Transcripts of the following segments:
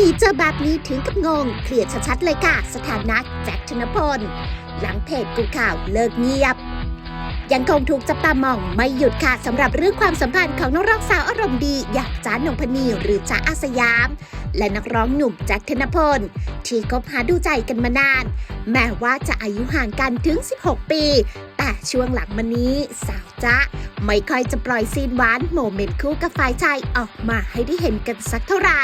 นีเจอแบบนี้ถึงกับงง เคลียร์ชัดๆเลยค่ะ สถานะแจ็คธนพล หลังเพจกูข่าวเลิกเงียบ ยังคงถูกจับตามองไม่หยุดค่ะสำหรับเรื่องความสัมพันธ์ของนักร้องสาวอารมณ์ดี อย่างจ้านงพนีหรือจ้าอาสยาม และนักร้องหนุ่มแจ็คธนพล ที่คบหาดูใจกันมานาน แม้ว่าจะอายุห่างกันถึง 16 ปี แต่ช่วงหลังมานี้สาวจ๊ะไม่ค่อยจะปล่อยซีนหวานโมเมนต์คู่กับฝ่ายชายออกมาให้ได้เห็นกันสักเท่าไหร่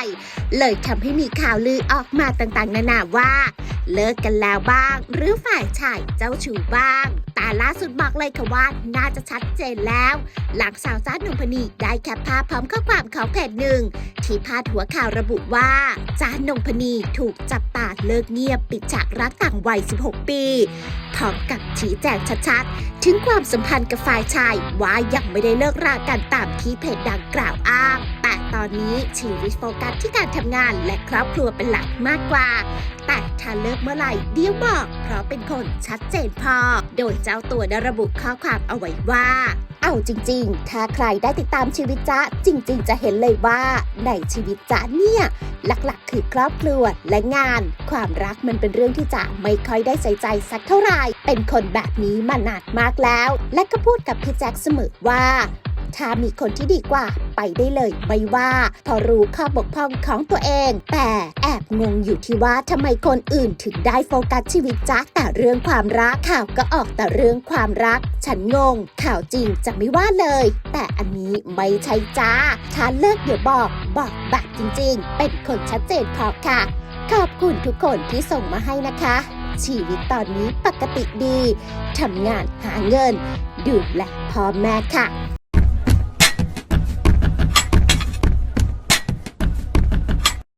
เลยทำให้มีข่าวลือออกมาต่างๆ นานาว่า เลิกกันแล้วบ้าง หรือฝ่ายชายเจ้าชู้บ้าง แต่ล่าสุดบอกเลยค่ะว่าน่าจะชัดเจนแล้ว หลังสาวจ้าหนุ่มพนีได้แคปภาพพร้อมข้อความของเพจหนึ่ง ที่พาดหัวข่าวระบุว่าจ้าหนุ่งพนีถูกจับตาเลิกเงียบปิดฉากรักต่างวัย 16 ปีพร้อมกับชี้แจงชัดๆ ถึงความสัมพันธ์กับฝ่ายชายว่ายังไม่ได้เลิกรากันตามที่เพจดังกล่าวอ้าง ตอนนี้ชีวิตโฟกัสที่การทำงานและครอบครัวเป็นหลักมากกว่า แต่ถ้าเลิกเมื่อไหร่เดี๋ยวบอก เพราะเป็นคนชัดเจนพอ โดยเจ้าตัวได้ระบุข้อความเอาไว้ว่า เอาจริง ๆ ถ้าใครได้ติดตามชีวิตจ๊ะจริง ๆ จะเห็นเลยว่าในชีวิตจ๊ะเนี่ยหลักๆ คือครอบครัวและงาน ความรักมันเป็นเรื่องที่จะไม่ค่อยได้ใส่ใจสักเท่าไหร่ เป็นคนแบบนี้มานานมากแล้ว และก็พูดกับพี่แจ็คเสมอว่า ถ้ามีคนที่ดีกว่า ไปได้เลยไม่ว่าเพอรู้ข้อบกพร่องของตัวเอง แต่แอบงงอยู่ที่ว่าทำไมคนอื่นถึงได้โฟกัสชีวิตจ๊ะแต่เรื่องความรักข่าวก็ออกแต่เรื่องความรัก ฉันงง ข่าวจริงจะไม่ว่าเลย แต่อันนี้ไม่ใช่จ้าถ้าเลิกเดี๋ยวบอก บอกแบบจริง ๆ เป็นคนชัดเจนพอค่ะ ขอบคุณทุกคนที่ส่งมาให้นะคะชีวิตตอนนี้ปกติดี ทำงานหาเงิน ดูแลพ่อแม่ค่ะ